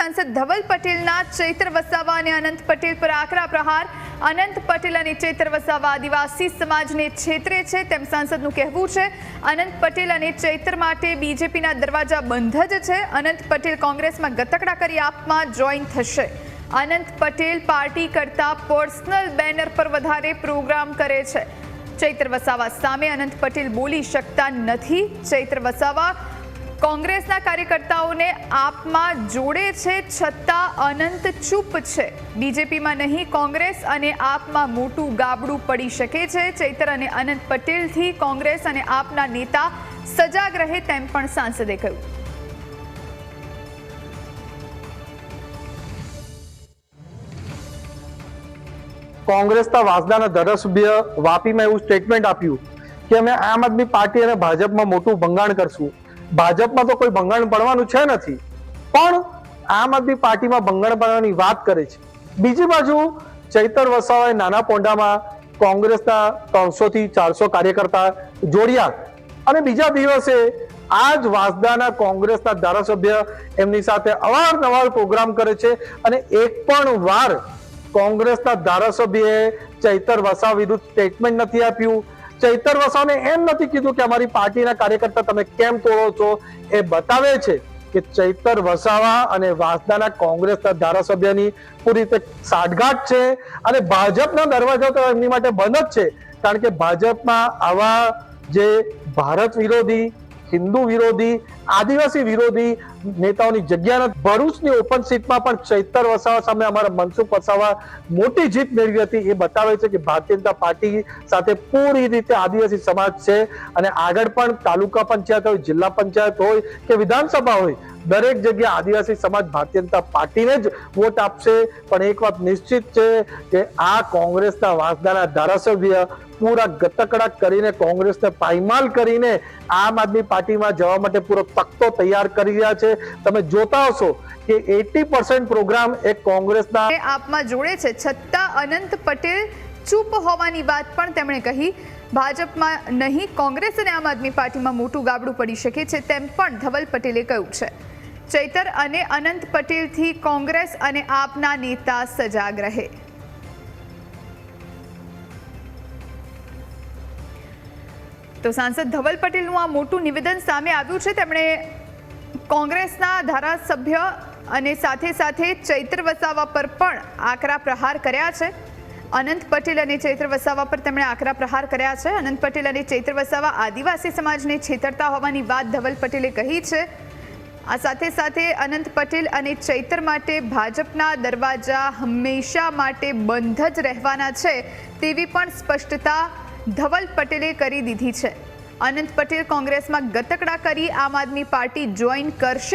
સાંસદ ધવલ પટેલના ચૈત્ર વસાવા અને અનંત પટેલ પર આકરા પ્રહાર. અનંત પટેલ અને ચૈત્ર વસાવા આદિવાસી સમાજને છેતરે છે તેમ સાંસદનું કહેવું છે. અનંત પટેલ અને ચૈત્ર માટે બીજેપીના દરવાજા બંધ જ છે. અનંત પટેલ કોંગ્રેસમાં ગતકડા કરી આપમાં જોઈન થશે. અનંત પટેલ પાર્ટી કરતા પર્સનલ બેનર પર વધારે પ્રોગ્રામ કરે છે. ચૈત્ર વસાવા સામે અનંત પટેલ બોલી શકતા નથી. ચૈત્ર વસાવા કોંગ્રેસના કાર્યકર્તાઓને આપમાં જોડે છે છતાં અનંત ચૂપ છે. બીજેપીમાં નહીં, કોંગ્રેસ અને આપમાં મોટું ગાબડું પડી શકે છે. ચૈતર અને અનંત પટેલથી કોંગ્રેસ અને આપના નેતા સજાગ રહે તેમ પણ સાંસદે કહ્યું. કોંગ્રેસના વાસદાના ધારાસભ્ય વાપીમાં એવું સ્ટેટમેન્ટ આપ્યું કે અમે આમ આદમી પાર્ટી અને ભાજપમાં મોટું ભંગાણ કરશું. ભાજપમાં તો કોઈ ભંગાણ પડવાનું છે નથી. પણ આમ આદમી પાર્ટીમાં ભંગાણ પડવાની વાત કરે છે. બીજી બાજુ ચૈતર વસાવાએ નાના પોંડામાં કોંગ્રેસના ત્રણસો થી ચારસો કાર્યકર્તા જોડ્યા. અને બીજા દિવસે આ જ વાસદાના કોંગ્રેસના ધારાસભ્ય એમની સાથે અવારનવાર પ્રોગ્રામ કરે છે અને એક પણ વાર કોંગ્રેસના ધારાસભ્યએ ચૈતર વસાવા વિરુદ્ધ સ્ટેટમેન્ટ નથી આપ્યું. ચૈતર વસાવને એમ નથી કીધું કે અમારી પાર્ટીના કાર્યકર્તા તમે કેમ તોડો છો? એ બતાવે છે કે ચૈતર વસાવા અને વાસદાના કોંગ્રેસના ધારાસભ્યની પૂરી રીતે સાઠગાંઠ છે અને ભાજપના દરવાજા તો એમની માટે બંધ જ છે. કારણ કે ભાજપમાં આવા જે ભારત વિરોધી, હિન્દુ વિરોધી આદિવાસી વિરોધી નેતાઓની જગ્યા ભરૂચની ઓપન સીટમાં પણ ચૈતર વસાવા સામે અમારા મનસુખ વસાવા મોટી જીત મેળવી હતી. એ બતાવે છે કે ભારતીય જનતા પાર્ટી સાથે પૂરી રીતે આદિવાસી સમાજ છે અને આગળ પણ તાલુકા પંચાયત હોય, જિલ્લા પંચાયત હોય કે વિધાનસભા હોય, દરેક જગ્યાએ આદિવાસી સમાજ ભારતીય જનતા પાર્ટીને જ વોટ આપશે. પણ એક વાત નિશ્ચિત છે કે આ કોંગ્રેસના વાંસદાના ધારાસભ્ય પૂરા ગતકડા કરીને કોંગ્રેસને પાયમાલ કરીને આમ આદમી પાર્ટીમાં જવા માટે પૂરો તખ્તો તૈયાર કરી રહ્યા છે. તમે જોતા હશો કે એટી પર્સન્ટ પ્રોગ્રામ એ કોંગ્રેસના આપમાં જોડે છે. છતાં અનંત પટેલ ચૂપ હોવાની વાત પણ તેમણે કહી. ભાજપમાં નહીં, કોંગ્રેસ અને આમ આદમી પાર્ટીમાં મોટું ગાબડું પડી શકે છે તેમ પણ ધવલ પટેલે કહ્યું છે. ચૈતર અને અનંત પટેલથી કોંગ્રેસ અને આપના નેતા સજાગ રહે. તો સાંસદ ધવલ પટેલનું આ મોટું નિવેદન સામે આવ્યું છે. તેમણે કોંગ્રેસના ધારાસભ્ય અને સાથે સાથે ચૈત્ર વસાવા પર પણ આકરા પ્રહાર કર્યા છે. અનંત પટેલ અને ચૈત્ર વસાવા પર તેમણે આકરા પ્રહાર કર્યા છે. અનંત પટેલ અને ચૈત્ર વસાવા આદિવાસી સમાજને છેતરતા હોવાની વાત ધવલ પટેલે કહી છે. આ સાથે સાથે અનંત પટેલ અને ચૈતર માટે ભાજપના દરવાજા હંમેશા માટે બંધ જ રહેવાના છે તેવી પણ સ્પષ્ટતા ધવલ પટેલે કરી દીધી છે. અનંત પટેલ કોંગ્રેસમાં ગતકડા કરી આમ આદમી પાર્ટી જોઈન કરશે.